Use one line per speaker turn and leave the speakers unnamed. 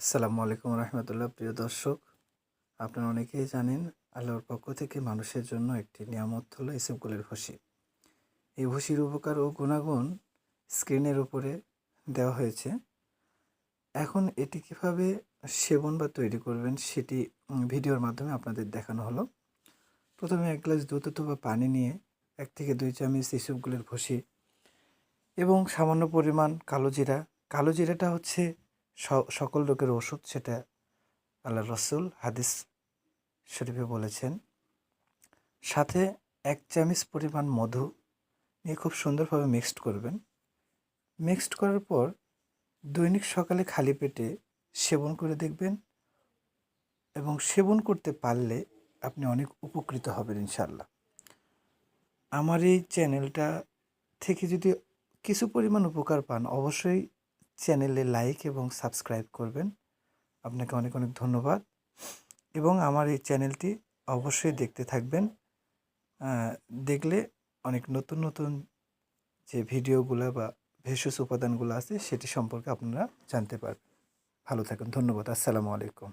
আসসালামু আলাইকুম রহমতুল্লাহ। প্রিয় দর্শক, আপনারা অনেকেই জানেন, আল্লাহর পক্ষ থেকে মানুষের জন্য একটি নিয়ামত হলো ইসবগুলের ভসি। এই ভসির উপকার ও গুণাগুণ স্ক্রিনের উপরে দেওয়া হয়েছে। এখন এটি কীভাবে সেবন বা তৈরি করবেন সেটি ভিডিওর মাধ্যমে আপনাদের দেখানো হলো। প্রথমে এক গ্লাস দুধ অথবা পানি নিয়ে এক থেকে দুই চামচ ইসবগুলের ভসি এবং সামান্য পরিমাণ কালো জিরা। কালো জিরাটা হচ্ছে সকল রোগের ওষুধ সেটা আল্লাহ রসুল হাদিস শরীফে বলেছেন। সাথে এক চামচ পরিমাণ মধু নিয়ে খুব সুন্দরভাবে মিক্সড করবেন। মিক্সড করার পর দৈনিক সকালে খালি পেটে সেবন করে দেখবেন এবং সেবন করতে পারলে আপনি অনেক উপকৃত হবেন ইনশাল্লাহ আমার এই চ্যানেলটা থেকে যদি কিছু পরিমাণ উপকার পান, অবশ্যই চ্যানেলে লাইক এবং সাবস্ক্রাইব করবেন। আপনাকে অনেক অনেক ধন্যবাদ। এবং আমার এই চ্যানেলটি অবশ্যই দেখতে থাকবেন। দেখলে অনেক নতুন নতুন যে ভিডিওগুলো বা ভেষজ উপাদানগুলো আছে, সেটি সম্পর্কে আপনারা জানতে পারবেন। ভালো থাকুন, ধন্যবাদ। আসসালামু আলাইকুম।